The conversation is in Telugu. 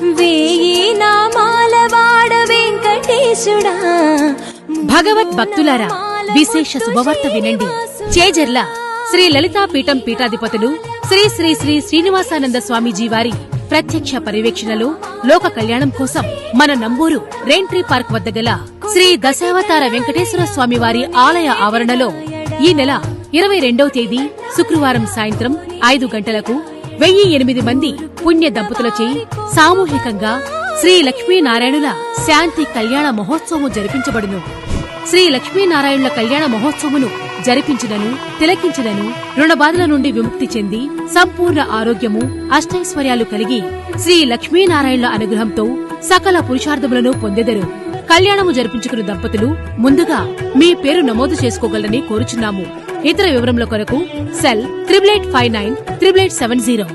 వేయి నామాల వాడ వెంకటేశుడా. భగవద్ భక్తులారా విశేష శుభవార్త వినండి. చేజర్ల శ్రీ లలితా పీఠం పీఠాధిపతులు శ్రీ శ్రీ శ్రీ శ్రీనివాసానంద స్వామీజీ వారి ప్రత్యక్ష పర్యవేక్షణలో లోక కళ్యాణం కోసం మన నంబూరు రెయిన్ట్రీ పార్క్ వద్ద గల శ్రీ దశావతార వెంకటేశ్వర స్వామి వారి ఆలయ ఆవరణలో ఈ నెల ఇరవై రెండవ తేదీ శుక్రవారం సాయంత్రం ఐదు గంటలకు వెయ్యి ఎనిమిది మంది పుణ్య దంపతులచే సామూహికంగా శ్రీ లక్ష్మీనారాయణుల శాంతి కళ్యాణ మహోత్సవము జరిపించబడును. శ్రీ లక్ష్మీనారాయణుల కళ్యాణ మహోత్సవమును జరిపించినను తిలకించినను రుణబాధల నుండి విముక్తి చెంది సంపూర్ణ ఆరోగ్యము అష్టైశ్వర్యాలు కలిగి శ్రీ లక్ష్మీనారాయణుల అనుగ్రహంతో సకల పురుషార్థములను పొందెదరు. కళ్యాణము జరిపించుకున్న దంపతులు ముందుగా మీ పేరు నమోదు చేసుకోగలరని కోరుచున్నాము. ఇతర వివరముల కొరకు cell triple eight five nine triple eight seven zero